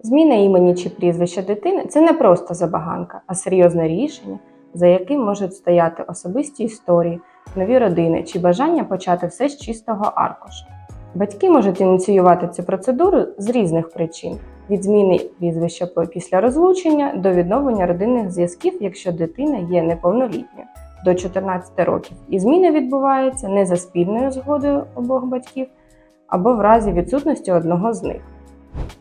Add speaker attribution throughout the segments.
Speaker 1: Зміна імені чи прізвища дитини це не просто забаганка, а серйозне рішення, за яким можуть стояти особисті історії, нові родини чи бажання почати все з чистого аркуша. Батьки можуть ініціювати цю процедуру з різних причин: від зміни прізвища після розлучення до відновлення родинних зв'язків, якщо дитина є неповнолітньою до 14 років, і зміна відбувається не за спільною згодою обох батьків або в разі відсутності одного з них.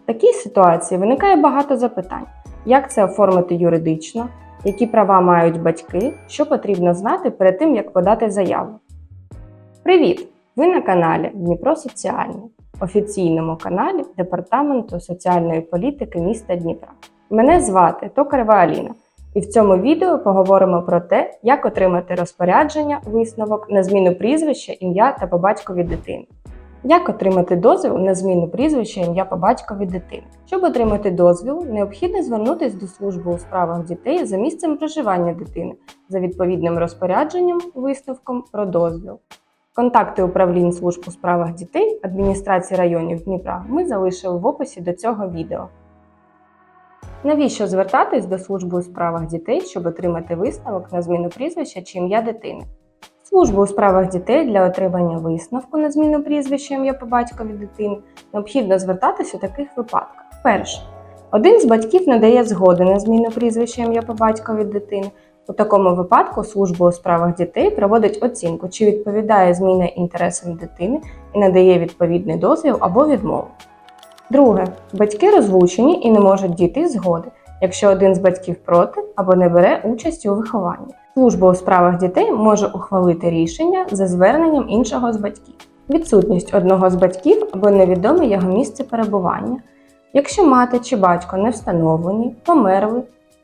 Speaker 1: В такій ситуації виникає багато запитань: як це оформити юридично, які права мають батьки, що потрібно знати перед тим, як подати заяву. Привіт! Ви на каналі Дніпро Соціальний, офіційному каналі Департаменту соціальної політики міста Дніпра. Мене звати Токарева Аліна, і в цьому відео поговоримо про те, як отримати розпорядження, висновок на зміну прізвища, ім'я та по батькові дитини. Як отримати дозвіл на зміну прізвища ім'я по батькові дитини? Щоб отримати дозвіл, необхідно звернутися до служби у справах дітей за місцем проживання дитини за відповідним розпорядженням, висновком про дозвіл. Контакти управлінь служб у справах дітей адміністрації районів Дніпра ми залишили в описі до цього відео. Навіщо звертатись до служби у справах дітей, щоб отримати висновок на зміну прізвища чи ім'я дитини? Службу у справах дітей для отримання висновку на зміну прізвища ім'я по батькові дитини необхідно звертатися у таких випадках. Перше. Один з батьків надає згоди на зміну прізвища ім'я по батькові дитини. У такому випадку служба у справах дітей проводить оцінку, чи відповідає зміна інтересам дитини і надає відповідний дозвіл або відмову. Друге, батьки розлучені і не можуть дійти згоди, якщо один з батьків проти або не бере участі у вихованні. Служба у справах дітей може ухвалити рішення за зверненням іншого з батьків. Відсутність одного з батьків або невідоме його місце перебування. Якщо мати чи батько не встановлені, померли,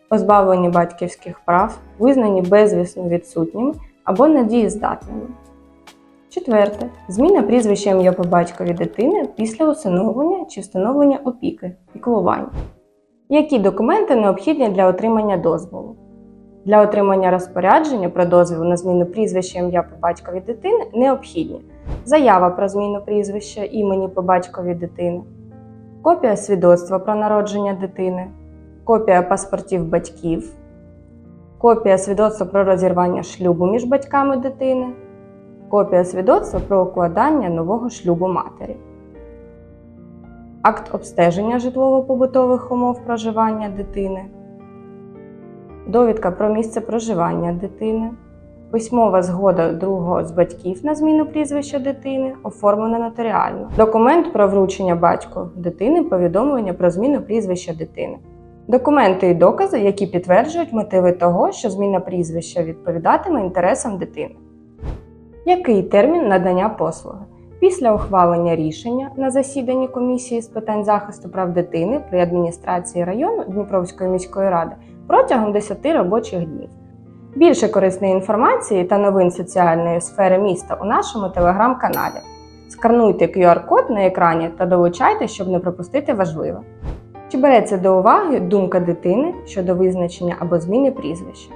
Speaker 1: позбавлені батьківських прав, визнані безвісно відсутніми або недієздатними. Четверте. Зміна прізвища ім'я по батькові дитини після усиновлення чи встановлення опіки, піклування. Які документи необхідні для отримання дозволу? Для отримання розпорядження про дозвіл на зміну прізвища ім'я по батькові дитини необхідні заява про зміну прізвища імені по батькові дитини, копія свідоцтва про народження дитини, копія паспортів батьків, копія свідоцтва про розірвання шлюбу між батьками дитини, копія свідоцтва про укладання нового шлюбу матері, акт обстеження житлово-побутових умов проживання дитини, довідка про місце проживання дитини, письмова згода другого з батьків на зміну прізвища дитини, оформлена нотаріально, документ про вручення батьку дитини повідомлення про зміну прізвища дитини. Документи і докази, які підтверджують мотиви того, що зміна прізвища відповідатиме інтересам дитини. Який термін надання послуги? Після ухвалення рішення на засіданні комісії з питань захисту прав дитини при адміністрації району Дніпровської міської ради протягом 10 робочих днів. Більше корисної інформації та новин соціальної сфери міста у нашому телеграм-каналі. Скануйте QR-код на екрані та долучайте, щоб не пропустити важливе. Чи береться до уваги думка дитини щодо визначення або зміни прізвища?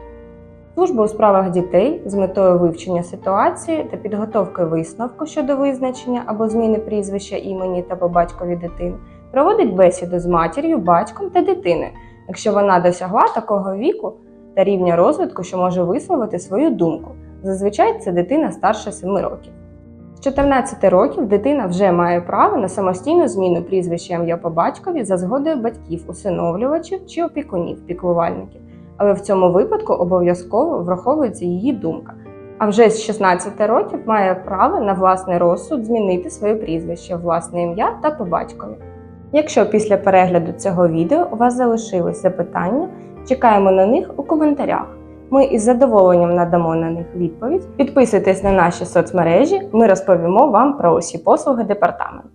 Speaker 1: Служба у справах дітей з метою вивчення ситуації та підготовки висновку щодо визначення або зміни прізвища імені та по батькові дитини проводить бесіду з матір'ю, батьком та дитиною, якщо вона досягла такого віку та рівня розвитку, що може висловити свою думку. Зазвичай це дитина старше 7 років. З 14 років дитина вже має право на самостійну зміну прізвища ім'я по батькові за згодою батьків, усиновлювачів чи опікунів, піклувальників. Але в цьому випадку обов'язково враховується її думка. А вже з 16 років має право на власний розсуд змінити своє прізвище, власне ім'я та по батькові. Якщо після перегляду цього відео у вас залишились запитання, чекаємо на них у коментарях. Ми із задоволенням надамо на них відповідь. Підписуйтесь на наші соцмережі, ми розповімо вам про усі послуги департаменту.